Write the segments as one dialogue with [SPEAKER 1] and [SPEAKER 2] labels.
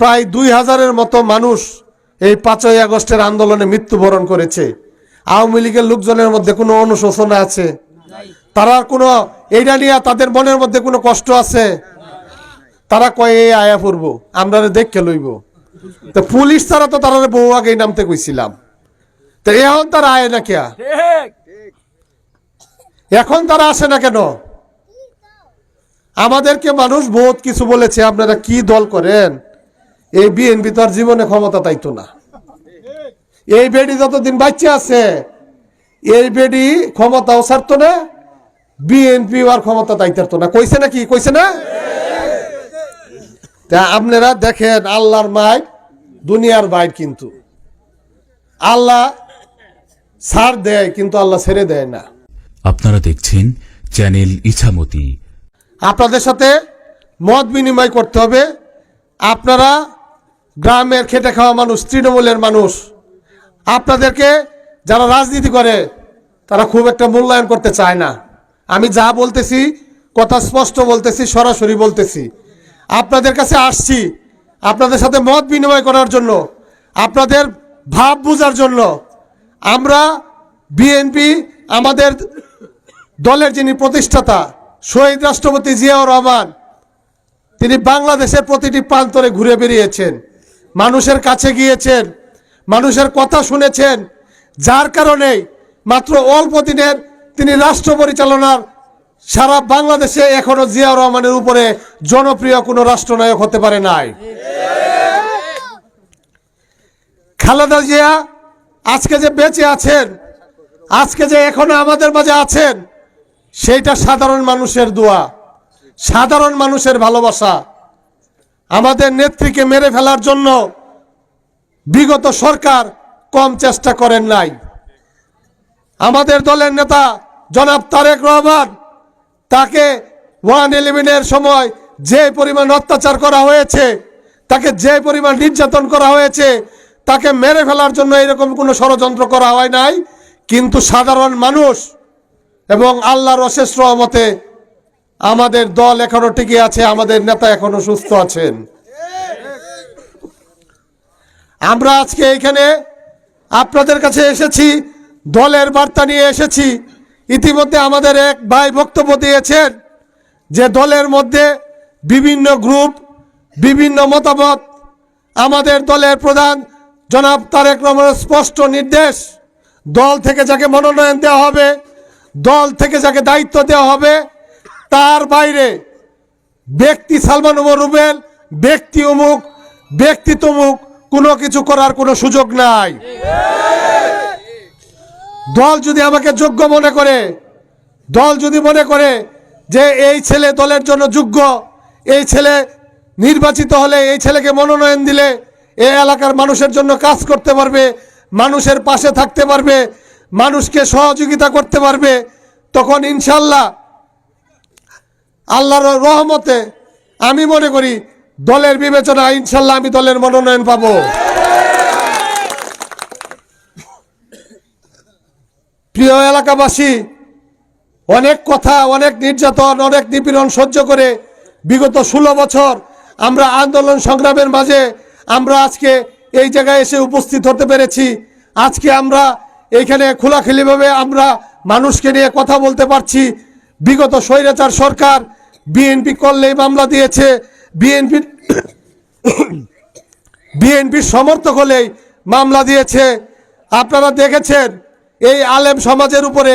[SPEAKER 1] প্রায় দুই হাজারের মতো মানুষ এই পাঁচই আগস্টের আন্দোলনে মৃত্যুবরণ করেছে। আওয়ামী লীগের লোকজনের মধ্যে কোনো অনুশোচনা আছে? তারা কোনো এইটা নিয়ে তাদের মনের মধ্যে কোনো কষ্ট আছে? তারা কয়, এই আয়া পড়ব, আমরা দেখে লইব। তো পুলিশ তারা তো তারা বহু আগেই নামতে কইছিলাম। তো এখন তারা আয় না কেয়া? এখন তারা আসে না কেন? আমাদেরকে মানুষ বহুত কিছু বলেছে, আপনারা কি দল করেন? এই বিএনপি তো আর জীবনে ক্ষমতা তাইতো না। এই বেডি যতদিন বাচ্চা আছে এই বেডি ক্ষমতাও ছাড়তো না বিএনপি আর ক্ষমতা তাইতারতো না। কইছে না কি কইছে না? তা আপনারা দেখেন আল্লাহর মাই দুনিয়ার বাইর কিন্তু। আল্লাহ ছাড় দেয় কিন্তু আল্লাহ ছেড়ে দেয় না।
[SPEAKER 2] আপনারা দেখছেন চ্যানেল ইছামতি।
[SPEAKER 1] আপনাদের সাথে মত বিনিময় করতে হবে। আপনারা গ্রামের খেটে খাওয়া মানুষ, তৃণমূলের মানুষ। আপনাদেরকে যারা রাজনীতি করে, তারা খুব একটা মূল্যায়ন করতে চায় না। আমি যা বলতেছি, কথা স্পষ্ট বলতেছি, সরাসরি বলতেছি। আপনাদের কাছে আসছি আপনাদের সাথে মত বিনিময় করার জন্য, আপনাদের ভাব বোঝার জন্য। আমরা বিএনপি, আমাদের দলের যিনি প্রতিষ্ঠাতা, শহীদ রাষ্ট্রপতি জিয়াউর রহমান, তিনি বাংলাদেশের প্রতিটি প্রান্তরে ঘুরে বেরিয়েছেন মানুষের কাছে গিয়েছেন, মানুষের কথা শুনেছেন, যার কারণে মাত্র অল্প দিনের তিনি রাষ্ট্র পরিচালনার সারা বাংলাদেশে এখনও জিয়াউর রহমানের উপরে জনপ্রিয় কোনো রাষ্ট্রনায়ক হতে পারে নাই। খালেদা জিয়া আজকে যে বেঁচে আছেন, আজকে যে এখনও আমাদের মাঝে আছেন, সেইটা সাধারণ মানুষের দোয়া, সাধারণ মানুষের ভালোবাসা। আমাদের নেত্রীকে মেরে ফেলার জন্য বিগত সরকার কম চেষ্টা করেন নাই। আমাদের দলের নেতা জনাব তারেক রহমান, তাকে ওয়ান ইলেভেনের সময় যে পরিমাণ অত্যাচার করা হয়েছে, তাকে যে পরিমাণ নির্যাতন করা হয়েছে, তাকে মেরে ফেলার জন্য এরকম কোনো ষড়যন্ত্র করা হয় নাই। কিন্তু সাধারণ মানুষ এবং আল্লাহর অশেষ রহমতে আমাদের দল এখনও টিকে আছে, আমাদের নেতা এখনও সুস্থ আছেন। আমরা আজকে এখানে আপনাদের কাছে এসেছি, দলের বার্তা নিয়ে এসেছি। ইতিমধ্যে আমাদের এক ভাই বক্তব্য দিয়েছেন যে দলের মধ্যে বিভিন্ন গ্রুপ, বিভিন্ন মতামত, আমাদের দলের প্রধান জনাব তারেক রহমানের স্পষ্ট নির্দেশ, দল থেকে যাকে মনোনয়ন দেওয়া হবে, দল থেকে যাকে দায়িত্ব দেওয়া হবে তার বাইরে ব্যক্তি সালমান উমর রুবেল, ব্যক্তি অমুক, ব্যক্তি তমুক, কোনো কিছু করার কোনো সুযোগ নাই। দল যদি আমাকে যোগ্য মনে করে, দল যদি মনে করে যে এই ছেলে দলের জন্য যোগ্য, এই ছেলে নির্বাচিত হলে এই ছেলেকে মনোনয়ন দিলে এই এলাকার মানুষের জন্য কাজ করতে পারবে, মানুষের পাশে থাকতে পারবে, মানুষকে সহযোগিতা করতে পারবে, তখন ইনশাল্লাহ আল্লাহর রহমতে আমি মনে করি দলের বিবেচনা, ইনশাল্লাহ আমি দলের মনোনয়ন পাবো। প্রিয় এলাকাবাসী, অনেক কথা, অনেক নির্যাতন, অনেক নিপীড়ন সহ্য করে বিগত ষোলো বছর আমরা আন্দোলন সংগ্রামের মাঝে আমরা আজকে এই জায়গায় এসে উপস্থিত হতে পেরেছি। আজকে আমরা এইখানে খোলাখুলিভাবে আমরা মানুষকে নিয়ে কথা বলতে পারছি। বিগত স্বৈরাচার সরকার বিএনপি করলেই মামলা দিয়েছে। বিএনপির বিএনপির সমর্থক হলেই মামলা দিয়েছে। আপনারা দেখেছেন এই আলেম সমাজের উপরে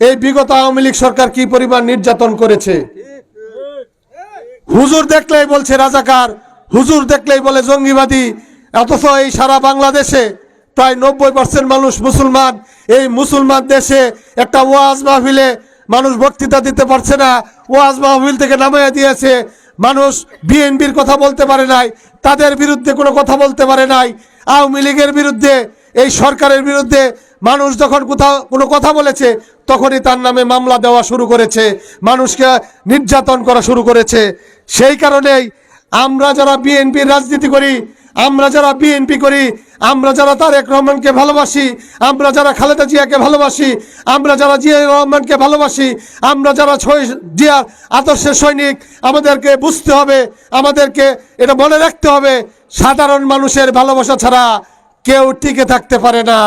[SPEAKER 1] এই বিগত আওয়ামী লীগ সরকার কি পরিমাণ নির্যাতন করেছে। হুজুর দেখলেই বলছে রাজাকার, হুজুর দেখলেই বলে জঙ্গিবাদী, অথচ এই সারা বাংলাদেশে প্রায় নব্বই পার্সেন্ট মানুষ মুসলমান। এই মুসলমান দেশে একটা ওয়াজ মাহফিলে মানুষ বক্তৃতা দিতে পারছে না। ওয়াজ মাহফিল থেকে নামিয়ে দিয়েছে। মানুষ বিএনপির কথা বলতে পারে নাই, তাদের বিরুদ্ধে কোনো কথা বলতে পারে নাই। আওয়ামী লীগের বিরুদ্ধে, এই সরকারের বিরুদ্ধে মানুষ যখন কোথাও কোনো কথা বলেছে, তখনই তার নামে মামলা দেওয়া শুরু করেছে। মানুষকে নির্যাতন করা শুরু করেছে। সেই কারণেই আমরা যারা বিএনপির রাজনীতি করি, আমরা যারা বিএনপি করি আমরা যারা তারেক রহমানকে ভালোবাসি, আমরা যারা খালেদা জিয়াকে ভালোবাসি, আমরা যারা জিয়া রহমানকে ভালোবাসি, আমরা যারা জিয়ার আদর্শের সৈনিক, আমাদেরকে বুঝতে হবে, আমাদেরকে এটা মনে রাখতে হবে, সাধারণ মানুষের ভালোবাসা ছাড়া কেউ টিকে থাকতে পারে না।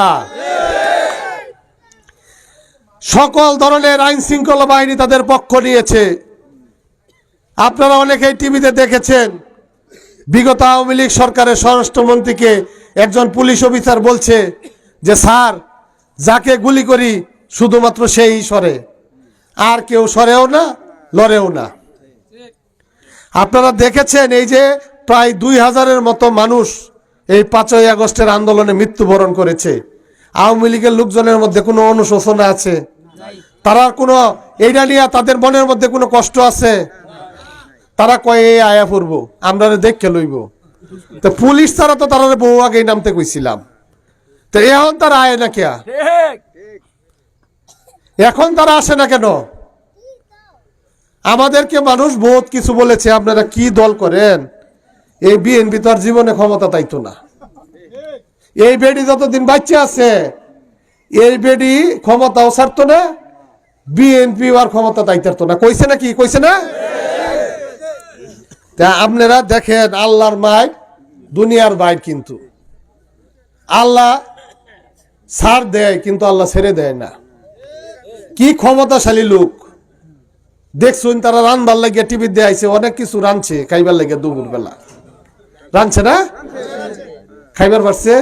[SPEAKER 1] সকল ধরনের আইন শৃঙ্খলা বাহিনী তাদের পক্ষ নিয়েছে। আপনারা অনেকেই টিভিতে দেখেছেন, বিগত আওয়ামী লীগ সরকারের স্বরাষ্ট্রমন্ত্রীকে একজন পুলিশ অফিসার বলছে যে, স্যার, যাকে গুলি করি শুধুমাত্র সেই সরে আর কেউ সরেও না লড়েও না। আপনারা দেখেছেন এই যে প্রায় দুই হাজারের মতো মানুষ এই পাঁচই আগস্টের আন্দোলনে মৃত্যুবরণ করেছে। আওয়ামী লীগের লোকজনের মধ্যে কোনো অনুশোচনা আছে? তারা কোনো এইটা নিয়ে তাদের মনের মধ্যে কোনো কষ্ট আছে? তারা কয়ে আয়া পড়ব, আমরা দেখে লইব। তো পুলিশ তারা তো তারা বহু আগেই নামতে কইছিলাম। তো এখন তারা আয় না কেয়া? এখন তারা আসে না কেন? আমাদেরকে মানুষ বহুত কিছু বলেছে আপনারা কি দল করেন? এই বিএনপি তো আর জীবনে ক্ষমতা তাইতো না। এই বেডি যতদিন বাচ্চা আছে এই বেডি ক্ষমতাও ছাড়তো না বিএনপি আর ক্ষমতা তাইতারতো না। কইছে না কি কইছে না? তা আপনারা দেখেন আল্লাহর মায় দুনিয়ার বাইর কিন্তু। আল্লাহ ছাড় দেয়, কিন্তু আল্লাহ ছেড়ে দেয় না। কি ক্ষমতাশালী লোক। দেখছুন তারা রানবার লাগিয়ে টিভি দিয়ে আইছে, অনেক কিছু রানছে, খাইবার লাগে দুপুর বেলা রানছে না? খাইবার পারছে?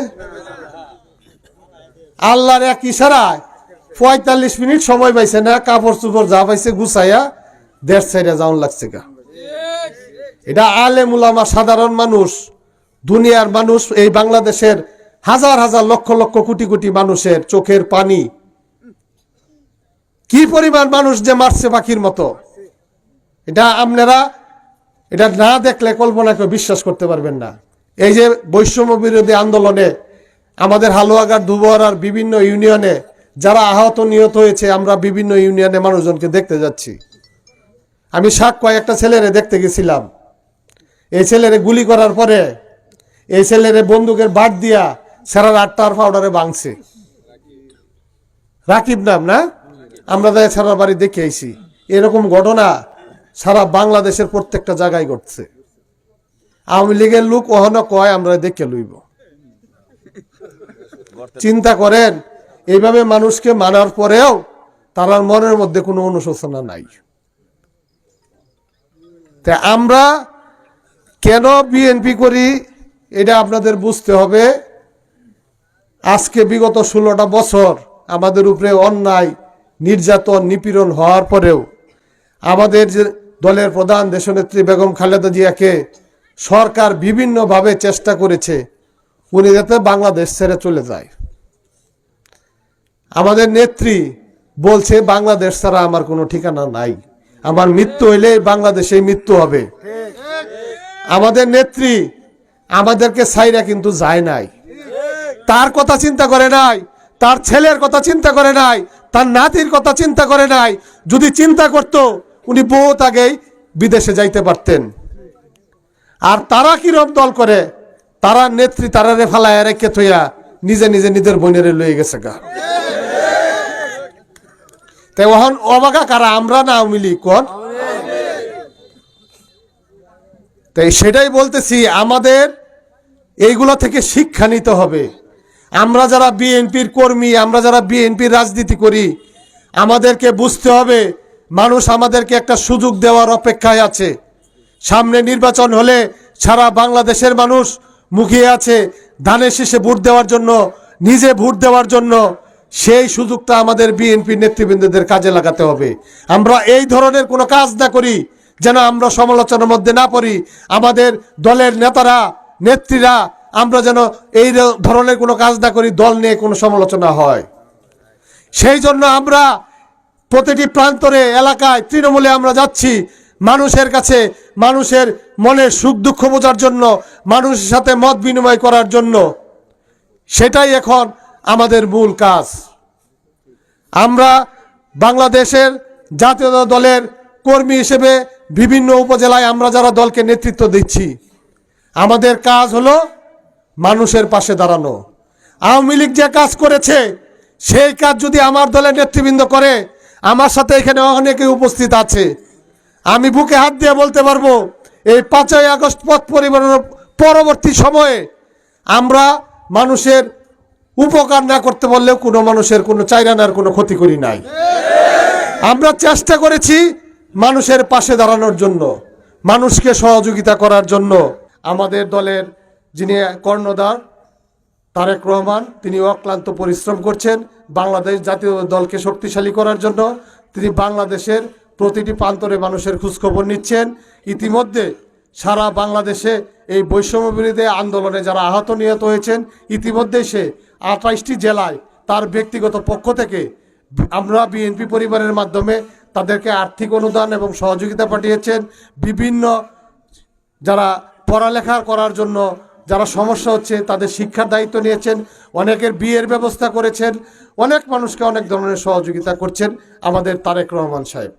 [SPEAKER 1] আল্লাহর এক ইশারায় পঁয়তাল্লিশ মিনিট সময় পাইছে না, কাপড় চুপড় যা পাইছে গুছাইয়া দেড় সাইডে যাওয়ান লাগছে গা। এটা আলে মুলামা সাধারণ মানুষ দুনিয়ার মানুষ, এই বাংলাদেশের হাজার হাজার লক্ষ লক্ষ কোটি কোটি মানুষের চোখের পানি। কি পরিমাণ মানুষ যে মারছে পাখির মতো? এটা আপনারা, এটা না দেখলে কল্পনা করে বিশ্বাস করতে পারবেন না। এই যে বৈষম্য বিরোধী আন্দোলনে আমাদের হালুয়াঘাট দুবর আর বিভিন্ন ইউনিয়নে যারা আহত নিহত হয়েছে, আমরা বিভিন্ন ইউনিয়নে মানুষজনকে দেখতে যাচ্ছি। আমি শাক কয়েকটা ছেলেরে দেখতে গেছিলাম। এই ছেলেরে গুলি করার পরে এই ছেলেরে বন্দুকের বাট দিয়া সারা আটটার পাউডারে বাংছে রাকিব নাম, না? আমরা তাই সারা বাড়ি দেখে আইছি, এরকম ঘটনা সারা বাংলাদেশের প্রত্যেকটা জায়গায় ঘটছে। আওয়ামী লীগের লোক ওহনো কয়, আমরা দেখে লইব। চিন্তা করেন, এইভাবে মানুষকে মানার পরেও তার মনের মধ্যে কোনো অনুশোচনা নাই। তা আমরা কেন বিএনপি করি? এটা আপনাদের বুঝতে হবে। আজকে বিগত ষোলোটা বছর আমাদের উপরে অন্যায়, নির্যাতন, নিপীড়ন হওয়ার পরেও আমাদের যে দলের প্রধান দেশনেত্রী বেগম খালেদা জিয়াকে সরকার বিভিন্নভাবে চেষ্টা করেছে, উনি যাতে বাংলাদেশ ছেড়ে চলে যায়। আমাদের নেত্রী বলছে, বাংলাদেশ ছাড়া আমার কোনো ঠিকানা নাই। আমার মৃত্যু হইলে বাংলাদেশে মৃত্যু হবে। আমাদের নেত্রী আমাদেরকে সাইরা কিন্তু যায় নাই। তার কথা চিন্তা করে নাই, তার ছেলের কথা চিন্তা করে নাই, তার নাতির কথা চিন্তা করে নাই। যদি চিন্তা করত, উনি বহুত আগেই বিদেশে যাইতে পারতেন। আর তারা কিরম দল করে? তারা নেত্রী তারা রে ফালায় রেখে থইয়া নিজে নিজে নিজের বোনেরে লয়ে গেছে গা। তাই ওহন অবাকা কারা? আমরা না মিলি কোন? তাই সেটাই বলতেছি, আমাদের এইগুলো থেকে শিক্ষা নিতে হবে। আমরা যারা বিএনপির কর্মী, আমরা যারা বিএনপির রাজনীতি করি, আমাদেরকে বুঝতে হবে মানুষ আমাদেরকে একটা সুযোগ দেওয়ার অপেক্ষায় আছে। সামনে নির্বাচন হলে সারা বাংলাদেশের মানুষ মুখিয়ে আছে ধানের শীষে ভোট দেওয়ার জন্য, নিজে ভোট দেওয়ার জন্য। সেই সুযোগটা আমাদের বিএনপি নেতৃবৃন্দদের কাজে লাগাতে হবে। আমরা এই ধরনের কোনো কাজ না করি যেন আমরা সমালোচনার মধ্যে না পড়ি, আমাদের দলের নেতারা, নেত্রীরা, আমরা যেন এই ধরনের কোনো কাজ না করি, দল নিয়ে কোনো সমালোচনা হয়। সেই জন্য আমরা প্রতিটি প্রান্তরে, এলাকায়, তৃণমূলে আমরা যাচ্ছি মানুষের কাছে, মানুষের মনের সুখ দুঃখ বোঝার জন্য, মানুষের সাথে মত বিনিময় করার জন্য। সেটাই এখন আমাদের মূল কাজ। আমরা বাংলাদেশের জাতীয় দলের কর্মী হিসেবে বিভিন্ন উপজেলায় আমরা যারা দলকে নেতৃত্ব দিচ্ছি, আমাদের কাজ হলো মানুষের পাশে দাঁড়ানো। আওয়ামী লীগ যে কাজ করেছে, সেই কাজ যদি আমার দলের নেতৃবৃন্দ করে, আমার সাথে এখানে অনেকে উপস্থিত আছে। আমি বুকে হাত দিয়ে বলতে পারব, এই পাঁচই আগস্ট পথ পরিবহনের পরবর্তী সময়ে আমরা মানুষের উপকার না করতে বললেও কোনো মানুষের কোনো চাইরানার কোনো ক্ষতি করি নাই। আমরা চেষ্টা করেছি মানুষের পাশে দাঁড়ানোর জন্য, মানুষকে সহযোগিতা করার জন্য আমাদের দলের যিনি কর্ণধার তারেক রহমান, তিনি অক্লান্ত পরিশ্রম করছেন বাংলাদেশ জাতীয় দলকে শক্তিশালী করার জন্য। তিনি বাংলাদেশের প্রতিটি প্রান্তরে মানুষের খোঁজখবর নিচ্ছেন। ইতিমধ্যে সারা বাংলাদেশে এই বৈষম্য বিরোধী আন্দোলনে যারা আহত নিহত হয়েছেন, ইতিমধ্যে সে আঠাইশটি জেলায় তার ব্যক্তিগত পক্ষ থেকে আমরা বিএনপি পরিবারের মাধ্যমে তাদেরকে আর্থিক অনুদান এবং সহযোগিতা পাঠিয়েছেন। বিভিন্ন যারা পড়ালেখা করার জন্য যারা সমস্যা হচ্ছে, তাদের শিক্ষার দায়িত্ব নিয়েছেন। অনেকের বিয়ের ব্যবস্থা করেছেন। অনেক মানুষকে অনেক ধরনের সহযোগিতা করছেন আমাদের তারেক রহমান সাহেব।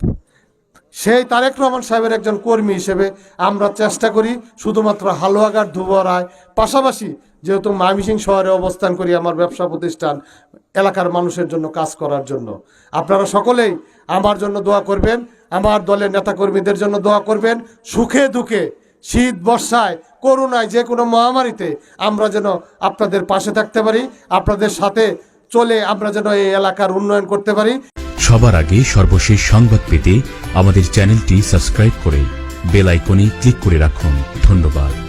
[SPEAKER 1] সেই তারেক রহমান সাহেবের একজন কর্মী হিসেবে আমরা চেষ্টা করি শুধুমাত্র হালুয়াঘাট ধুবরায় পাশাপাশি যেহেতু মামিসিং শহরে অবস্থান করি আমার ব্যবসা প্রতিষ্ঠান, এলাকার মানুষের জন্য কাজ করার জন্য। আপনারা সকলেই আমার জন্য দোয়া করবেন, আমার দলের নেতাকর্মীদের জন্য দোয়া করবেন। সুখে দুঃখে, শীত বর্ষায়, করোনায় যে কোনো মহামারীতে আমরা যেন আপনাদের পাশে থাকতে পারি, আপনাদের সাথে চলে আমরা যেন এই এলাকার উন্নয়ন করতে পারি।
[SPEAKER 2] সবার আগে সর্বশেষ সংবাদ পেতে আমাদের চ্যানেলটি সাবস্ক্রাইব করে বেল আইকনে ক্লিক করে রাখুন। ধন্যবাদ।